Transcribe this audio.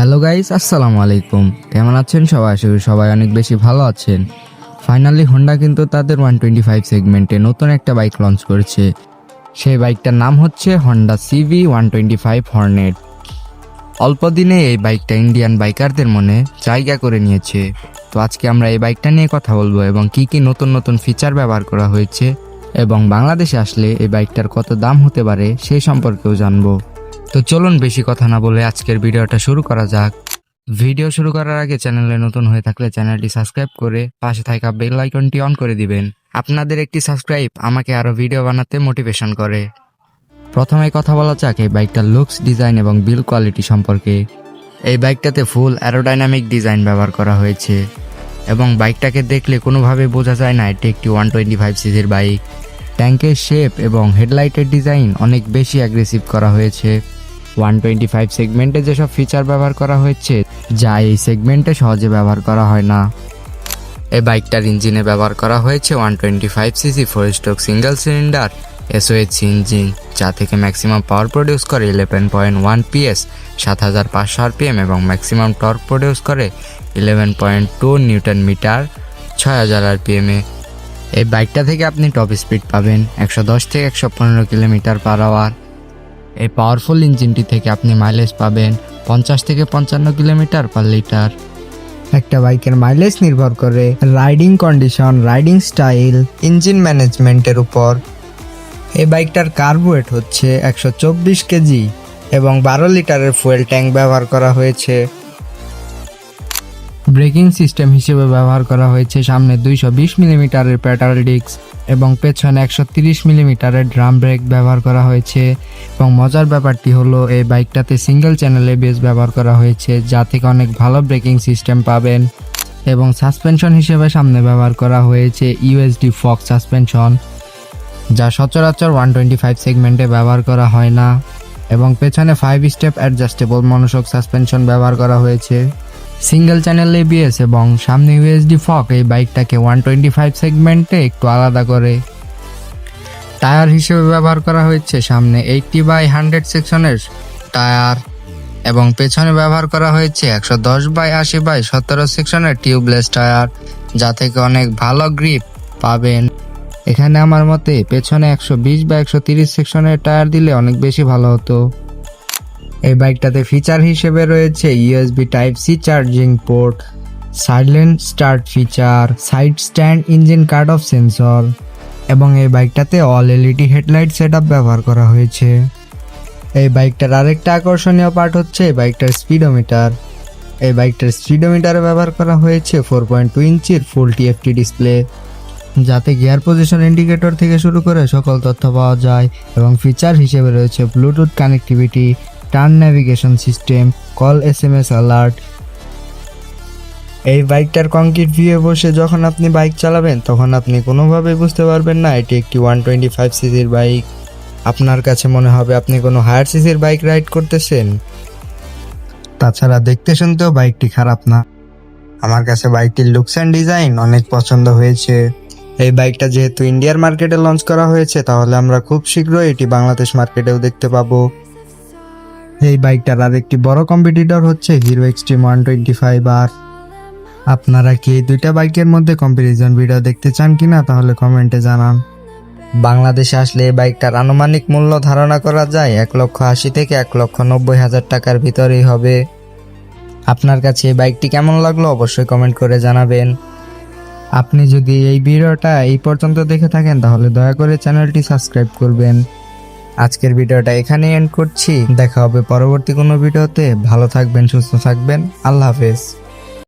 Hello guys আসসালামু আলাইকুম। কেমন আছেন সবাই? আশা করি সবাই অনেক বেশি ভালো আছেন। ফাইনালি হোন্ডা কিন্তু তাদের ওয়ান টোয়েন্টি ফাইভ সেগমেন্টে নতুন একটা বাইক লঞ্চ করেছে। সেই বাইকটার নাম হচ্ছে Honda CB one twenty five Hornet অল্প দিনে এই বাইকটা ইন্ডিয়ান বাইকারদের মনে জায়গা করে নিয়েছে। তো আজকে আমরা এই বাইকটা নিয়ে কথা বলব এবং কি কি নতুন নতুন ফিচার ব্যবহার করা হয়েছে এবং বাংলাদেশে আসলে এই বাইকটার কত দাম হতে পারে সেই সম্পর্কেও জানব। তো চলুন বেশি কথা না বলে আজকের ভিডিওটা শুরু করা যাক। ভিডিও শুরু করার আগে চ্যানেলে নতুন হয়ে থাকলে চ্যানেলটি সাবস্ক্রাইব করে পাশে থাকা বেল আইকনটি অন করে দিবেন। আপনাদের একটি সাবস্ক্রাইব আমাকে আরও ভিডিও বানাতে মোটিভেশন করে। প্রথমে কথা বলা যাক এই বাইকটার লুকস, ডিজাইন এবং বিল কোয়ালিটি সম্পর্কে। এই বাইকটাতে ফুল অ্যারোডাইনামিক ডিজাইন ব্যবহার করা হয়েছে এবং বাইকটাকে দেখলে কোনোভাবে বোঝা যায় না এটি একটি ওয়ান টোয়েন্টি ফাইভ সিজির বাইক। ট্যাঙ্কের শেপ এবং হেডলাইটের ডিজাইন অনেক বেশি অ্যাগ্রেসিভ করা হয়েছে। ওয়ান টোয়েন্টি ফাইভ সেগমেন্টে যেসব ফিচার ব্যবহার করা হয়েছে, যা এই সেগমেন্টে সহজে ব্যবহার করা হয় না। এই বাইকটার ইঞ্জিনে ব্যবহার করা হয়েছে one twenty five cc four stroke single cylinder SOH engine যা থেকে ম্যাক্সিমাম পাওয়ার প্রডিউস করে ইলেভেন পয়েন্ট ওয়ান পিএস সাত হাজার পাঁচশো আরপিএম এবং ম্যাক্সিমাম টর্ক প্রডিউস করে eleven point two newton metre ছয় হাজার আরপিএমে এই বাইকটা থেকে আপনি টপ স্পিড পাবেন, একশো দশ থেকে একশো পনেরো কিলোমিটার পার আওয়ার এই পাওয়ারফুল ইঞ্জিনটি থেকে আপনি মাইলেজ পাবেন পঞ্চাশ থেকে পঞ্চান্ন কিলোমিটার পার লিটার একটা বাইকের মাইলেজ নির্ভর করে riding condition riding style engine ম্যানেজমেন্টের উপর। এই বাইকটার কার্বোয়েট হচ্ছে একশো চব্বিশ কেজি এবং বারো লিটারের ফুয়েল ট্যাঙ্ক ব্যবহার করা হয়েছে। ব্রেকিং সিস্টেম হিসেবে ব্যবহার করা হয়েছে সামনে দুইশো বিশ মিলিমিটারের প্যাটাল ডিস্ক এবং পেছনে একশো তিরিশ মিলিমিটারের ড্রাম ব্রেক ব্যবহার করা হয়েছে এবং মজার ব্যাপারটি হলো এই বাইকটাতে সিঙ্গেল চ্যানেলে বেস ব্যবহার করা হয়েছে যা থেকে অনেক ভালো ব্রেকিং সিস্টেম পাবেন এবং সাসপেনশন হিসেবে সামনে ব্যবহার করা হয়েছে ইউএসডি ফক্স সাসপেনশন, যা সচরাচর ওয়ান টোয়েন্টি ফাইভ সেগমেন্টে ব্যবহার করা হয় না এবং পেছনে five step adjustable monoshock suspension ব্যবহার করা হয়েছে। সিঙ্গেল চ্যানেল এবিএস এবং সামনে ইউএসডি ফক এই বাইকটাকে ওয়ান টোয়েন্টি ফাইভ সেগমেন্টে একটু আলাদা করে। টায়ার হিসেবে ব্যবহার করা হয়েছে সামনে এইটটি বাই হান্ড্রেড সেকশনের টায়ার এবং পেছনে ব্যবহার করা হয়েছে একশো দশ বাই আশি বাই সতেরো সেকশনের টিউবলেস টায়ার যা থেকে অনেক ভালো গ্রিপ পাবেন। এখানে আমার মতে পেছনে একশো বিশ বা একশো তিরিশ সেকশনের টায়ার দিলে অনেক বেশি ভালো হতো। এই বাইকটাতে ফিচার হিসেবে রয়েছে USB type C charging port silent start feature side stand engine cut off sensor এবং এই বাইকটাতে অল এলইডি হেডলাইট সেট ব্যবহার করা হয়েছে। এই বাইকটার আরেকটা আকর্ষণীয় পার্ট হচ্ছে এই বাইকটার স্পিডোমিটার এই বাইকটার স্পিডোমিটারে ব্যবহার করা হয়েছে ফোর পয়েন্ট টু ইঞ্চির ফুল টিএফটি ডিসপ্লে যাতে গিয়ার পজিশন ইন্ডিকেটর থেকে শুরু করে সকল তথ্য পাওয়া যায়, এবং ফিচার হিসেবে রয়েছে Bluetooth connectivity turn navigation system call S M S alert এই বাইকটার কংক্রিট ভিউয়ে বসে যখন আপনি বাইক চালাবেন, তখন আপনি কোনোভাবেই বুঝতে পারবেন না, এটি একটি ওয়ান টোয়েন্টি ফাইভ সিসির বাইক। আপনার কাছে মনে হবে আপনি কোনো হায়ার সিসির বাইক রাইড করতেছেন। তাছাড়া দেখতে শুনতেও বাইকটি খারাপ না। আমার কাছে বাইকটির লুকস অ্যান্ড ডিজাইন অনেক পছন্দ হয়েছে। এই বাইকটা যেহেতু ইন্ডিয়ার মার্কেটে লঞ্চ করা হয়েছে, তাহলে আমরা খুব শীঘ্রই এটি বাংলাদেশ মার্কেটেও দেখতে পাবো। এই বাইকটার আরেকটি বড় কম্পিটিটর হচ্ছে Hero Xtreme one twenty five আর আপনারা কি এই দুইটা বাইকের মধ্যে কম্পারিজন ভিডিও দেখতে চান কিনা তাহলে কমেন্টে জানান। বাংলাদেশে আসলে এই বাইকটার আনুমানিক মূল্য ধারণা করা যায় এক লক্ষ আশি থেকে এক লক্ষ নব্বই হাজার টাকার ভিতরেই হবে। আপনার কাছে এই বাইকটি কেমন লাগল অবশ্যই কমেন্ট করে জানাবেন। আপনি যদি এই ভিডিওটা এই পর্যন্ত দেখে থাকেন তাহলে দয়া করে চ্যানেলটি সাবস্ক্রাইব করবেন। আজকের ভিডিওটা এখানে এন্ড করছি। দেখা হবে পরবর্তী কোনো ভিডিওতে। ভালো থাকবেন, সুস্থ থাকবেন। আল্লাহ হাফেজ।